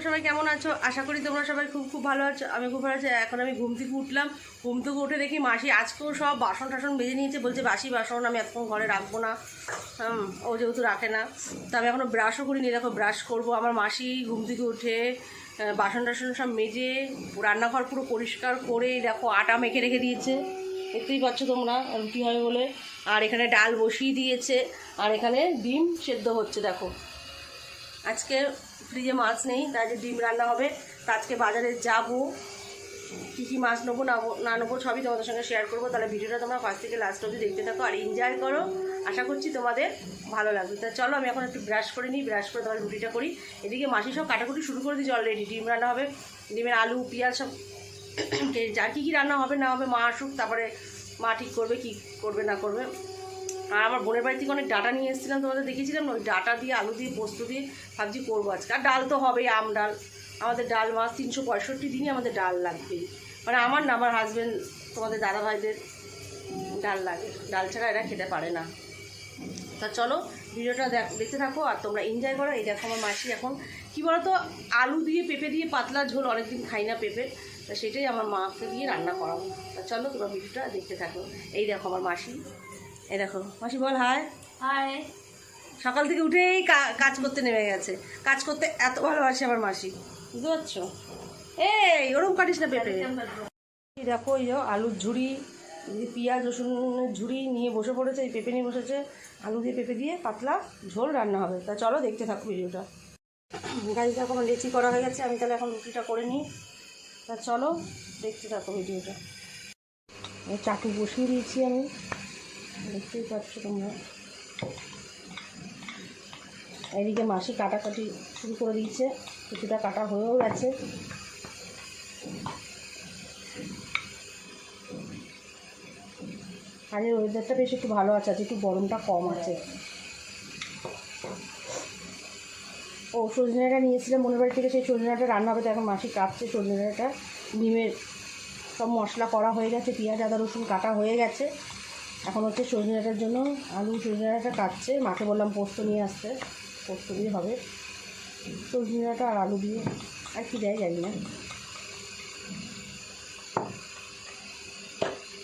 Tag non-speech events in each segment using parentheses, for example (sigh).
তোমরা সবাই কেমন আছো? আশা করি তোমরা সবাই খুব খুব ভালো আছো। আমি খুব ভালো আছি। এখন আমি ঘুম থেকে উঠলাম। ঘুম থেকে উঠে দেখি মাসি আজকেও সব বাসন টাসন বেজে নিয়েছে। বলছে, বাসি বাসন আমি এতক্ষণ ঘরে রাখব না। ও যেহেতু রাখে না। তো আমি এখনও ব্রাশও করিনি। দেখো ব্রাশ করব। আমার মাসি ঘুম থেকে উঠে বাসন টাসন সব মেজে, রান্নাঘর পুরো পরিষ্কার করে দেখো আটা মেখে রেখে দিয়েছে। দেখতেই পাচ্ছ তোমরা রুটি হবে বলে। আর এখানে ডাল বসিয়ে দিয়েছে। আর এখানে ডিম সেদ্ধ হচ্ছে, দেখো। আজকে ফ্রিজে মাছ নেই, তাই যে ডিম রান্না হবে। তা আজকে বাজারে যাব। কী কী মাছ নেব, না না নেব সবই তোমাদের সঙ্গে শেয়ার করব। তাহলে ভিডিওটা তোমরা ফার্স্ট থেকে লাস্ট অবধি দেখতে থাকো আর এনজয় করো। আশা করছি তোমাদের ভালো লাগবে। তা চলো আমি এখন একটু ব্রাশ করে নিই ব্রাশ করে তাহলে রুটিটা করি। এদিকে মাসি সব কাটাকুটি শুরু করে দিয়েছি অলরেডি ডিম রান্না হবে, ডিমের আলু, পেঁয়াজ সব (coughs) যা কী কী রান্না হবে না হবে মা আসুক, তারপরে মা ঠিক করবে, কি করবে না করবে। আর আমার বোনের বাড়ি থেকে অনেক ডাটা নিয়ে এসেছিলাম, তোমাদের দেখেছিলাম না? ওই ডাটা দিয়ে, আলু দিয়ে, পোস্ত দিয়ে ভাবছি করব আজকে। আর ডাল তো হবেই, আম ডাল। আমাদের ডাল মাছ তিনশো পঁয়ষট্টি দিনই আমাদের ডাল লাগবে। মানে আমার না, আমার হাজব্যান্ড তোমাদের দাদা ভাইদের ডাল লাগে। ডাল ছাড়া এরা খেতে পারে না। তা চলো, ভিডিওটা দেখ- দেখতে থাকো আর তোমরা এনজয় করো। এই দেখো আমার মাসি এখন, কী বলতো, আলু দিয়ে, পেঁপে দিয়ে পাতলা ঝোল, অনেকদিন খাই না পেঁপে। তা সেটাই আমার মাকে দিয়ে রান্না করাবো। তা চলো তোমরা ভিডিওটা দেখতে থাকো। এই দেখো আমার মাসি। এই দেখো মাসি বল হায় হাই সকাল থেকে উঠেই কাজ করতে নেমে গেছে। কাজ করতে এত ভালোবাসে আমার মাসি। বুঝতে পারছ? এই ওরকম কাটিস না পেঁপে। এই দেখো এই যে আলুর ঝুড়ি পেঁয়াজ রসুনের ঝুড়ি নিয়ে বসে পড়েছে এই পেঁপে নিয়ে বসেছে। আলু দিয়ে পেঁপে দিয়ে পাতলা ঝোল রান্না হবে। তা চলো দেখতে থাকো ভিডিওটা। গাড়ি দেখো আমার লেচি করা হয়ে গেছে। আমি তাহলে এখন রুটিটা করে নিই। তা চলো দেখতে থাকো ভিডিওটা। চাটু বসিয়ে দিয়েছি আমি। দেখতেই পাচ্ছ তোমরা। এদিকে মাসি কাটাকাটি শুরু করে দিয়েছে, কিছুটা কাটা হয়েও গেছে। আজের ওয়েদারটা বেশ একটু ভালো আছে, আজকে একটু গরমটা কম আছে। ও সজনেটা নিয়েছিলাম মনের বাড়ি থেকে, সেই সজনেটা রান্না হবে, তো এখন মাসি কাটছে সজনেটা ডিমের সব মশলা করা হয়ে গেছে, পেঁয়াজ, আদা, রসুন কাটা হয়ে গেছে। এখন হচ্ছে সজনেটার জন্য আলু সজনেটা কাটছে। মাকে বললাম পোস্ত নিয়ে আসতে। পোস্ত দিয়ে হবে। সজনেটা আর আলু দিয়ে আর কি দেয় জানি না।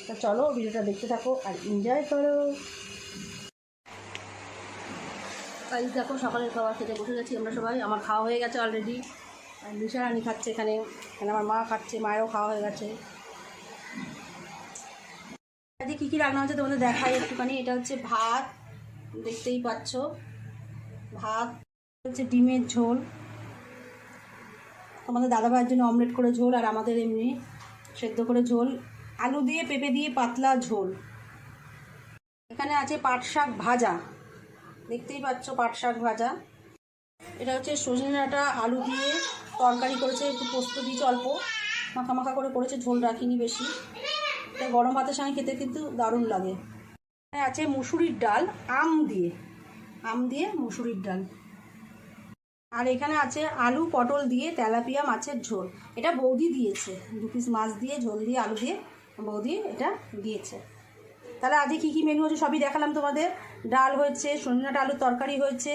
তা চলো ভিডিওটা দেখতে থাকো আর এনজয় করো। আজ দেখো সকালের খাবার খেতে বসে গেছি আমরা সবাই। আমার খাওয়া হয়ে গেছে অলরেডি আর লিসা রানি খাচ্ছে এখানে। এখানে আমার মা খাচ্ছে, মায়েরও খাওয়া হয়ে গেছে। আজকে কী কী রান্না হচ্ছে তোমাদের দেখাই একটুখানি। এটা হচ্ছে ভাত, দেখতেই পাচ্ছ। ভাত, হচ্ছে ডিমের ঝোল। তোমাদের দাদা ভাইয়ের জন্য অমলেট করে ঝোল আর আমাদের এমনি সেদ্ধ করে ঝোল। আলু দিয়ে পেঁপে দিয়ে পাতলা ঝোল। এখানে আছে পাট শাক ভাজা। দেখতেই পাচ্ছ পাট শাক ভাজা। এটা হচ্ছে সজনে ডাঁটা, আলু দিয়ে তরকারি করেছে, একটু পোস্ত দিয়েছে অল্প। মাখা মাখা করে করেছে, ঝোল রাখিনি বেশি। এটা গরম ভাতের সঙ্গে খেতে কিন্তু দারুণ লাগে। আছে মুসুরির ডাল, আম দিয়ে। আম দিয়ে মুসুরির ডাল। আর এখানে আছে আলু পটল দিয়ে তেলাপিয়া মাছের ঝোল। এটা বৌদি দিয়েছে। দু পিস মাছ দিয়ে, ঝোল দিয়ে, আলু দিয়ে বৌদি এটা দিয়েছে। তাহলে আজকে কী কী মেনু হচ্ছে সবই দেখালাম তোমাদের। ডাল হয়েছে সন্ধ্যাটা আলুর তরকারি হয়েছে,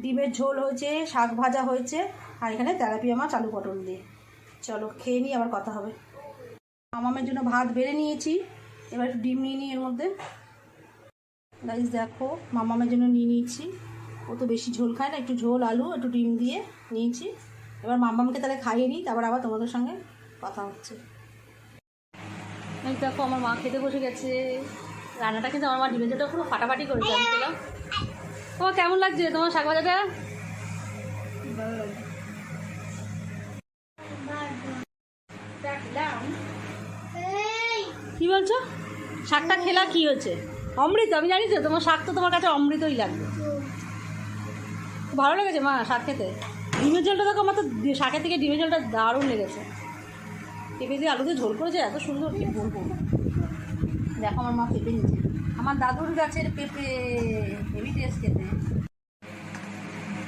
ডিমের ঝোল হয়েছে, শাক ভাজা হয়েছে, আর এখানে তেলাপিয়া মাছ, আলু পটল দিয়ে। চলো, খেয়ে নিই, আবার কথা হবে। মামামের জন্য ভাত বেড়ে নিয়েছি। এবার একটু ডিম নিয়ে নিই এর মধ্যে। গাইজ দেখো, মামামের জন্য নিয়ে নিয়েছি। ও তো বেশি ঝোল খায় না, একটু ঝোল, আলু, একটু ডিম দিয়ে নিয়েছি। এবার মামামকে তাহলে খাইয়ে নিই, তারপর আবার তোমাদের সঙ্গে কথা হচ্ছে। দেখো, আমার মা খেতে বসে গেছে। রান্নাটা কিন্তু আমার মা ডিমের ঝোলটা পুরো ফাটাফাটি করেছে, আমি তোমার কেমন লাগছে তোমার শাক ভাজাটা কি বলছো? শাকটা খেলা কি হয়েছে? অমৃত, আমি জানি তো, তোমার শাক তো তোমার কাছে অমৃতই লাগবে। ভালো লেগেছে মা শাক খেতে? ডিমের জলটা দেখো, আমার তো শাকের থেকে ডিমের জলটা দারুণ লেগেছে। পেঁপে দিয়ে আলু দিয়ে ঝোল করেছে, এত সুন্দর কি বলব? দেখো আমার মা পেঁপে নিচ্ছে আমার দাদুর গাছের পেঁপে, হেভি টেস্ট খেতে।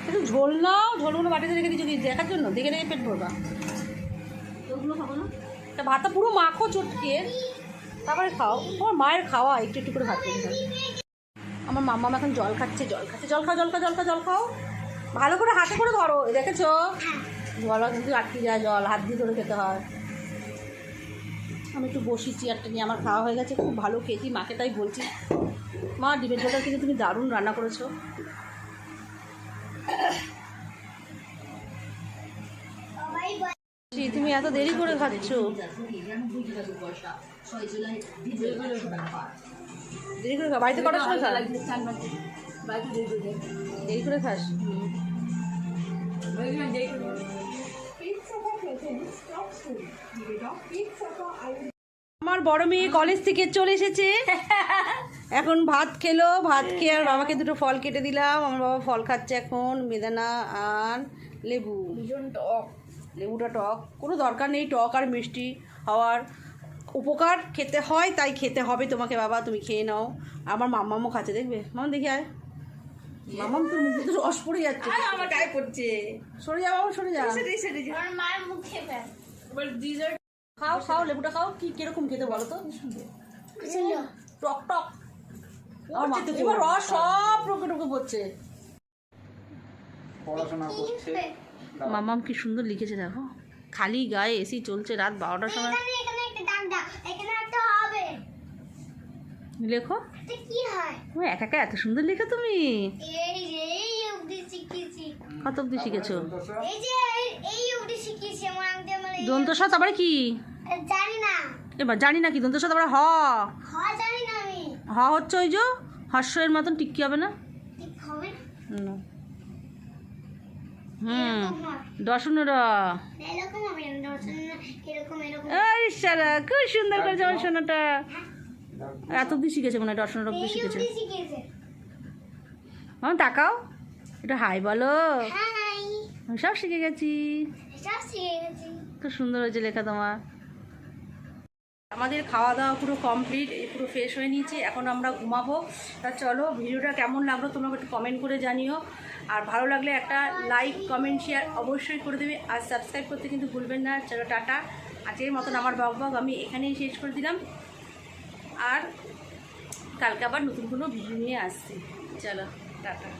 একটু ঝোল নাও, ঝোলগুলো বাটিতে রেখে দিচ্ছি দেখার জন্য? দেখে রেখে পেট ভরবা। ওগুলো খাব না? ভাতটা পুরো মাখো চটকে। তারপরে খাও। তোমার মায়ের খাওয়া, একটু একটু করে ভাত খেতে আমার মাম্মা এখন জল খাচ্ছে জল খাচ্ছে। জল খাও জল খাও জল খাও জল খাও। ভালো করে হাতে করে ধরো, দেখেছ? জল কিন্তু আটকে যায় জল, হাত দিয়ে ধরে খেতে হয়। আমি একটু বসি, চেয়ারটা নিয়ে। আমার খাওয়া হয়ে গেছে, খুব ভালো খেয়েছি, মাকে তাই বলছি। মা, ডিমের ঝোলটা কিন্তু তুমি দারুণ রান্না করেছ ছি, তুমি এত দেরি করে খাচ্ছ? দেরি করে বাড়িতে কটার সময় দেরি করে খাস? আমার বড় মেয়ে কলেজ থেকে চলে এসেছে। এখন ভাত খেলো, ভাত খেয়ে আর বাবাকে দুটো ফল কেটে দিলাম। আমার বাবা ফল খাচ্ছে এখন, বেদানা আর লেবু। টক। লেবুটা টক কোনো দরকার নেই টক আর মিষ্টি হওয়ার উপকার খেতে হয় তাই খেতে হবে তোমাকে বাবা তুমি খেয়ে নাও। আমার মাম্মামও খাচ্ছে দেখবে? মাম দেখি আয়। মামাম তোর মুখে তো রস পড়ে যাচ্ছে। আমার গায়ে পড়ছে। সরে যা বাবা সরে যা। সেটাই সেটাই আমার মায়ের মুখে এবার খাও খাও লেবুটা খাও। কি কীরকম খেতে বলো তো? টক টক। এবার রস সব রোকে রোকে পড়ছে। পড়াশোনা করছে। মামাম কি সুন্দর লিখেছে দেখো। খালি গায়ে এসি চলছে রাত বারোটার সময়। এখানে এখানে একটা দাগ দাও এখানে একটা হবে। লেখো। কি হয়? ও একা একা এত সুন্দর লেখো তুমি। কত অব্দি শিখেছো? এই যে এই- এই অবধি শিখেছি আমার আংটি আমার এই- দন্ত সাত আবার কি? জানি না। এবার জানি না কি দন্ত সাত আবার হ হয় জানি না আমি। হ হচ্ছে ওই যে হর্ষের মতন টিক্কি হবে না ঠিক হবে না। হুম এরকম হয়। দর্শনেরা এরকম হবে না দর্শন না, এরকম এরকম এই সারা খুব সুন্দর করেছে আমার সোনাটা এত অব্দি শিখেছে মনে হয় দর্শনের অব্দি শিখেছে। হ্যাঁ আমার তাকাও। এটা হাই বলো। আমি সব শিখে গেছি। সব শিখে গেছি। খুব সুন্দর হয়েছে লেখা তোমার। আমাদের খাওয়া দাওয়া পুরো কমপ্লিট পুরো ফ্রেশ হয়ে নিয়েছি, এখন আমরা ঘুমাবো। তা চলো, ভিডিওটা কেমন লাগল তোমরা একটু কমেন্ট করে জানিও। আর ভালো লাগলে একটা লাইক কমেন্ট শেয়ার অবশ্যই করে দেবে। আর সাবস্ক্রাইব করতে কিন্তু ভুলবেন না। চলো, টাটা। আজকের মতন আমার বক বক আমি এখানেই শেষ করে দিলাম। আর কালকে আবার নতুন কোনো ভিডিও নিয়ে আসছি। চলো, টাটা।